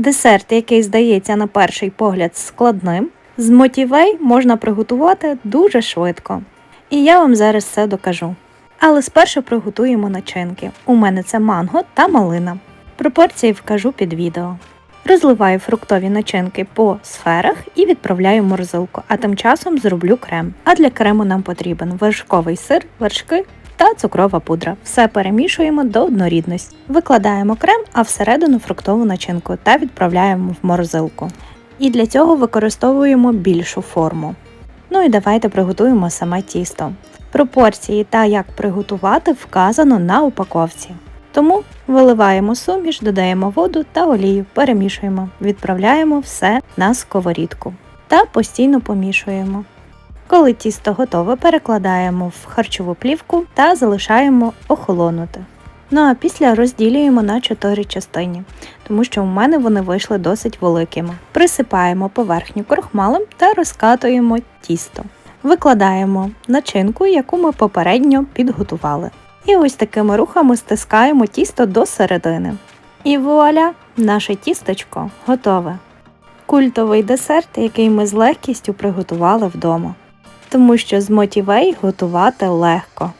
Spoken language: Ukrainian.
Десерт, який здається на перший погляд складним, з мотівей можна приготувати дуже швидко. І я вам зараз це докажу. Але спершу приготуємо начинки. У мене це манго та малина. Пропорції вкажу під відео. Розливаю фруктові начинки по сферах і відправляю в морозилку, а тим часом зроблю крем. А для крему нам потрібен вершковий сир, вершки та цукрова пудра. Все перемішуємо до однорідності. Викладаємо крем, а всередину фруктову начинку та відправляємо в морозилку. І для цього використовуємо більшу форму. Ну і давайте приготуємо саме тісто. Пропорції та як приготувати вказано на упаковці. Тому виливаємо суміш, додаємо воду та олію, перемішуємо, відправляємо все на сковорідку та постійно помішуємо. Коли тісто готове, перекладаємо в харчову плівку та залишаємо охолонути. Ну а після розділюємо на 4 частини, тому що у мене вони вийшли досить великими. Присипаємо поверхню крохмалем та розкатуємо тісто. Викладаємо начинку, яку ми попередньо підготували. І ось такими рухами стискаємо тісто до середини. І вуаля, наше тістечко готове. Культовий десерт, який ми з легкістю приготували вдома. Тому що з мотівей готувати легко.